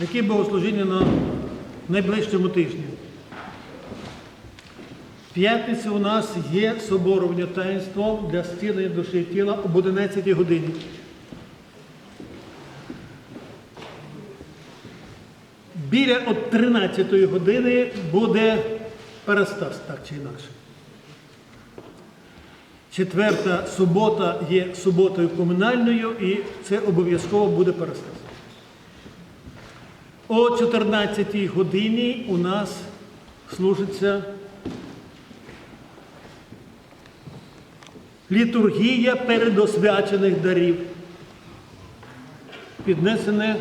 Які богослужіння на найближчому тижні? В п'ятницю у нас є соборування таїнство для зцілення душі і тіла об 11 годині. Біля от 13 години буде перестас, так чи інакше. Четверта субота є суботою комунальною і це обов'язково буде перестас. О 14 годині у нас служиться літургія передосвячених дарів. Піднесене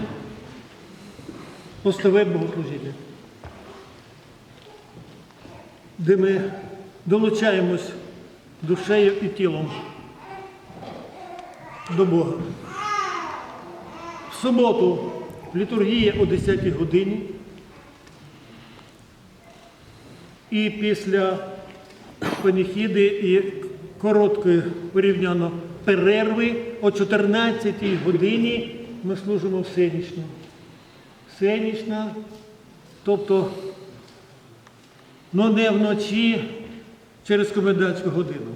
постове богослужіння, де ми долучаємось душею і тілом до Бога. В суботу літургія о 10 годині. І після паніхіди і короткої порівняно перерви о 14 годині ми служимо всенічно. Всенічна, тобто ну не вночі через комендантську годину.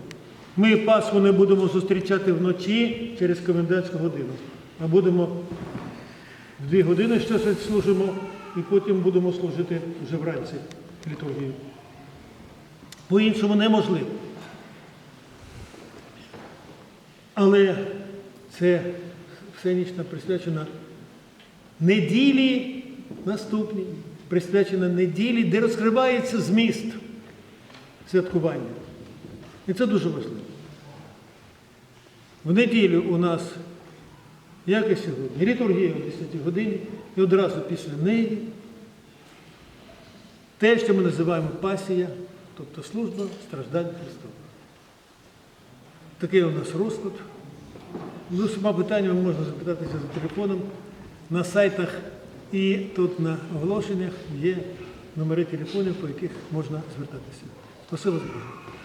Ми Пасху не будемо зустрічати вночі через комендантську годину, а будемо дві години ще служимо і потім будемо служити вже вранці літургію. По-іншому неможливо. Але це всенічна присвячена неділі наступній, присвячена неділі, де розкривається зміст святкування. І це дуже важливо. В неділю у нас, як і сьогодні, літургія о 10 годині і одразу після неї те, що ми називаємо пасія, тобто служба страждань Христова. Такий у нас розклад. Ну, всіма питаннями можна запитатися за телефоном. На сайтах і тут на оголошеннях є номери телефонів, по яких можна звертатися. Спасибо за.